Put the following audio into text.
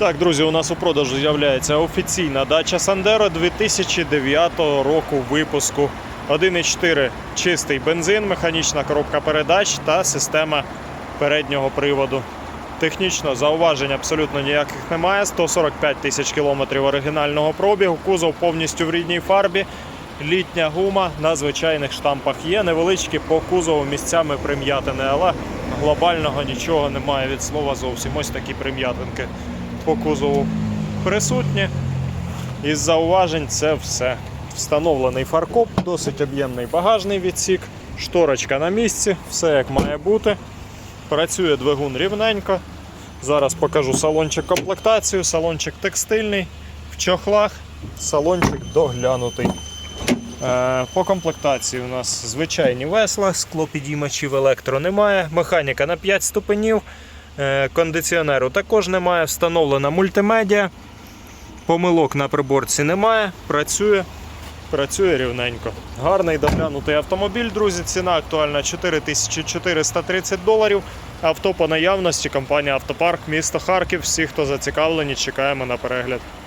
Так, друзі, у нас у продажу з'являється офіційна дача Сандеро 2009 року випуску. 1,4 чистий бензин, механічна коробка передач та система переднього приводу. Технічно зауважень абсолютно ніяких немає. 145 тисяч кілометрів оригінального пробігу. Кузов повністю в рідній фарбі. Літня гума на звичайних штампах є. Невеличкі по кузову місцями прим'ятини, але глобального нічого немає від слова зовсім. Ось такі прим'ятинки по кузову присутні. Із зауважень це все. Встановлений фаркоп, досить об'ємний багажний відсік, шторочка на місці, все як має бути. Працює двигун рівненько. Зараз покажу салончик комплектацію. Салончик текстильний, в чохлах, салончик доглянутий. Е, По комплектації у нас звичайні весла, склопідіймачів електро немає, механіка на 5 ступенів, кондиціонеру також немає, встановлена мультимедіа, помилок на приборці немає, працює, працює рівненько. Гарний доглянутий автомобіль, друзі. Ціна актуальна 4430 доларів. Авто по наявності, компанія Автопарк, місто Харків. Всі, хто зацікавлені, чекаємо на перегляд.